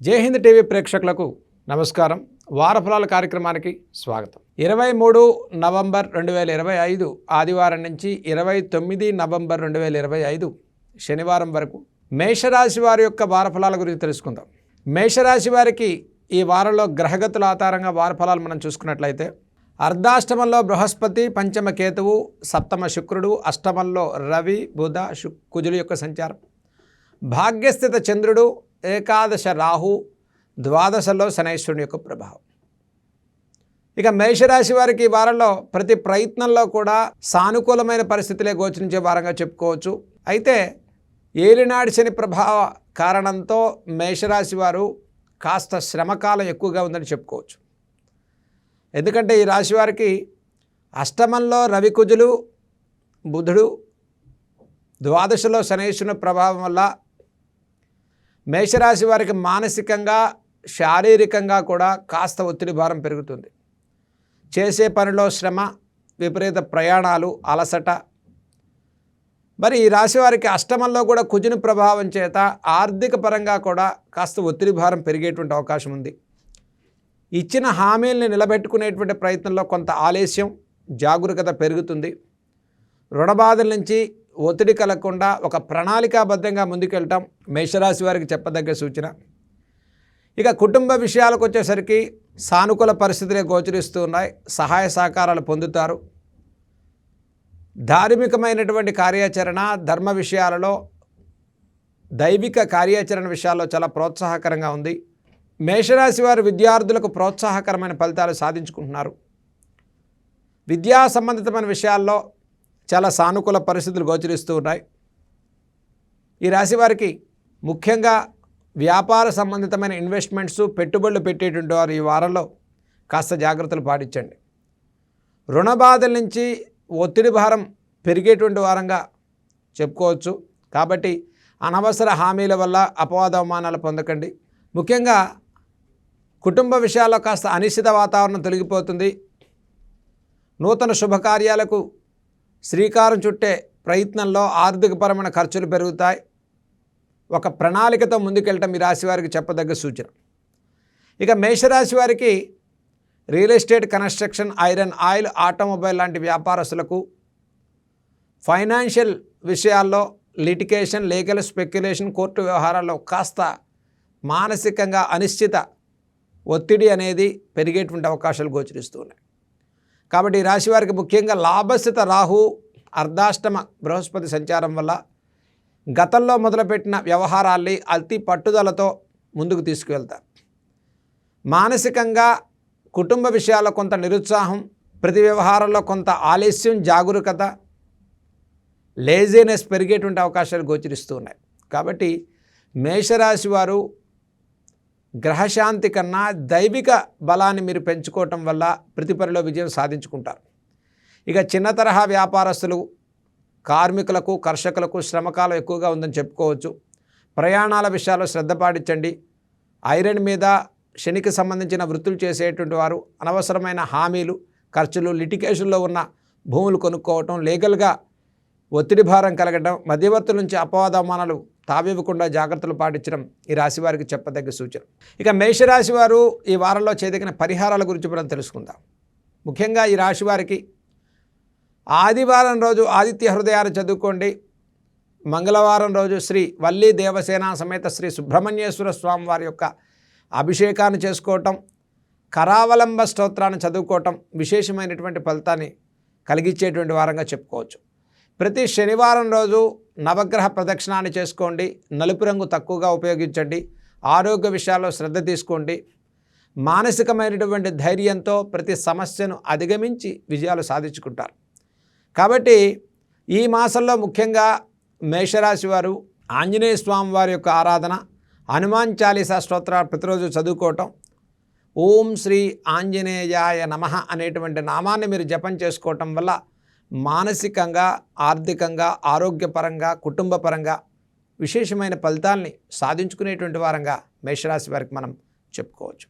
జైహింద్ TV ప్రేక్షకులకు నమస్కారం. వారఫలాల కార్యక్రమానికి స్వాగతం. ఇరవై మూడు నవంబర్ రెండు వేల ఇరవై ఐదు ఆదివారం నుంచి ఇరవై తొమ్మిది నవంబర్ రెండు వేల ఇరవై ఐదు శనివారం వరకు మేషరాశి వారి యొక్క వారఫలాల గురించి తెలుసుకుందాం. మేషరాశి వారికి ఈ వారంలో గ్రహగతుల ఆధారంగా వారఫలాలు మనం చూసుకున్నట్లయితే అర్ధాష్టమంలో బృహస్పతి పంచమ కేతువు సప్తమ శుక్రుడు అష్టమంలో రవి బుధ శు కుజుల యొక్క సంచారం. భాగ్యస్థిత చంద్రుడు ఏకాదశ రాహు ద్వాదశలో శనైశ్వరుని యొక్క ప్రభావం. ఇక మేషరాశి వారికి ఈ వారంలో ప్రతి ప్రయత్నంలో కూడా సానుకూలమైన పరిస్థితులే గోచరించే వారంగా చెప్పుకోవచ్చు. అయితే ఏలినాడి శని ప్రభావ కారణంతో మేషరాశి వారు కాస్త శ్రమకాలం ఎక్కువగా ఉందని చెప్పుకోవచ్చు. ఎందుకంటే ఈ రాశి వారికి అష్టమంలో రవికుజులు బుధుడు ద్వాదశలో శనేశ్వరుని ప్రభావం వల్ల మేషరాశి వారికి మానసికంగా శారీరకంగా కూడా కాస్త ఒత్తిడి భారం పెరుగుతుంది. చేసే పనిలో శ్రమ విపరీత ప్రయాణాలు అలసట. మరి ఈ రాశి వారికి అష్టమంలో కూడా కుజుని ప్రభావం చేత ఆర్థిక పరంగా కూడా కాస్త ఒత్తిడి భారం పెరిగేటువంటి అవకాశం ఉంది. ఇచ్చిన హామీల్ని నిలబెట్టుకునేటువంటి ప్రయత్నంలో కొంత ఆలస్యం జాగరూకత పెరుగుతుంది. రుణబాధల నుంచి ఒత్తిడి కలగకుండా ఒక ప్రణాళికాబద్ధంగా ముందుకెళ్ళటం మేషరాశి వారికి చెప్పదగ్గ సూచన. ఇక కుటుంబ విషయాలకు వచ్చేసరికి సానుకూల పరిస్థితులే గోచరిస్తూ ఉన్నాయి. సహాయ సహకారాలు పొందుతారు. ధార్మికమైనటువంటి కార్యాచరణ ధర్మ విషయాలలో దైవిక కార్యాచరణ విషయాల్లో చాలా ప్రోత్సాహకరంగా ఉంది. మేషరాశి వారు విద్యార్థులకు ప్రోత్సాహకరమైన ఫలితాలు సాధించుకుంటున్నారు. విద్యా సంబంధితమైన విషయాల్లో చాలా సానుకూల పరిస్థితులు గోచరిస్తూ ఉన్నాయి. ఈ రాశి వారికి ముఖ్యంగా వ్యాపార సంబంధితమైన ఇన్వెస్ట్మెంట్స్ పెట్టుబడులు పెట్టేటువంటి వారు ఈ వారంలో కాస్త జాగ్రత్తలు పాటించండి. రుణ బాధల నుంచి ఒత్తిడి భారం పెరిగేటువంటి వారంగా చెప్పుకోవచ్చు. కాబట్టి అనవసర హామీల వల్ల అపవాద అవమానాలు పొందకండి. ముఖ్యంగా కుటుంబ విషయాల్లో కాస్త అనిశ్చిత వాతావరణం తొలగిపోతుంది. నూతన శుభకార్యాలకు శ్రీకారం చుట్టే ప్రయత్నంలో ఆర్థికపరమైన ఖర్చులు పెరుగుతాయి. ఒక ప్రణాళికతో ముందుకెళ్ళటం ఈ రాశి వారికి చెప్పదగ్గ సూచన. ఇక మేషరాశి వారికి real estate construction iron oil automobile లాంటి వ్యాపారస్తులకు ఫైనాన్షియల్ విషయాల్లో లిటికేషన్ లీగల్ స్పెక్యులేషన్ కోర్టు వ్యవహారాల్లో కాస్త మానసికంగా అనిశ్చిత ఒత్తిడి అనేది పెరిగేటువంటి అవకాశాలు గోచరిస్తూ ఉన్నాయి. కాబట్టి ఈ రాశి వారికి ముఖ్యంగా లాభస్థిత రాహు అర్ధాష్టమ బృహస్పతి సంచారం వల్ల గతంలో మొదలుపెట్టిన వ్యవహారాల్ని అతి పట్టుదలతో ముందుకు తీసుకువెళ్తారు. మానసికంగా కుటుంబ విషయాల్లో కొంత నిరుత్సాహం ప్రతి వ్యవహారంలో కొంత ఆలస్యం జాగరూకత లేజీనెస్ పెరిగేటువంటి అవకాశాలు గోచరిస్తూ ఉన్నాయి. కాబట్టి మేషరాశి వారు గ్రహశాంతి కన్నా దైవిక బలాన్ని మీరు పెంచుకోవటం వల్ల ప్రతి పనిలో విజయం సాధించుకుంటారు. ఇక చిన్న తరహా వ్యాపారస్తులు కార్మికులకు కర్షకులకు శ్రమకాలం ఎక్కువగా ఉందని చెప్పుకోవచ్చు. ప్రయాణాల విషయాల్లో శ్రద్ధ పాటించండి. ఐరన్ మీద శనికి సంబంధించిన వృత్తులు చేసేటువంటి వారు అనవసరమైన హామీలు ఖర్చులు లిటికేషన్లో ఉన్న భూములు కొనుక్కోవటం లీగల్గా ఒత్తిడి భారం కలగడం మధ్యవర్తుల నుంచి అపవాదమానాలు తావివ్వకుండా జాగ్రత్తలు పాటించడం ఈ రాశి వారికి చెప్పదగ్గ సూచన. ఇక మేషరాశి వారు ఈ వారంలో చేదగిన పరిహారాల గురించి మనం తెలుసుకుందాం. ముఖ్యంగా ఈ రాశి వారికి ఆదివారం రోజు ఆదిత్య హృదయాన్ని చదువుకోండి. మంగళవారం రోజు శ్రీ వల్లి దేవసేన సమేత శ్రీ సుబ్రహ్మణ్యేశ్వర స్వామి వారి యొక్క అభిషేకాన్ని చేసుకోవటం కరావలంబ స్తోత్రాన్ని చదువుకోవటం విశేషమైనటువంటి ఫలితాన్ని కలిగించేటువంటి వారంగా చెప్పుకోవచ్చు. ప్రతి శనివారం రోజు నవగ్రహ ప్రదక్షిణాన్ని చేసుకోండి. నలుపు రంగు తక్కువగా ఉపయోగించండి. ఆరోగ్య విషయాల్లో శ్రద్ధ తీసుకోండి. మానసికమైనటువంటి ధైర్యంతో ప్రతి సమస్యను అధిగమించి విజయాలు సాధించుకుంటారు. కాబట్టి ఈ మాసంలో ముఖ్యంగా మేషరాశి వారు ఆంజనేయ స్వామి వారి యొక్క ఆరాధన హనుమాన్ చాలీసా స్తోత్ర ప్రతిరోజు చదువుకోవటం ఓం శ్రీ ఆంజనేయాయ నమ అనేటువంటి నామాన్ని మీరు జపం చేసుకోవటం వల్ల మానసికంగా ఆర్థికంగా ఆరోగ్యపరంగా కుటుంబపరంగా విశేషమైన ఫలితాల్ని సాధించుకునేటువంటి వారంగా మేషరాశి వారికి మనం చెప్పుకోవచ్చు.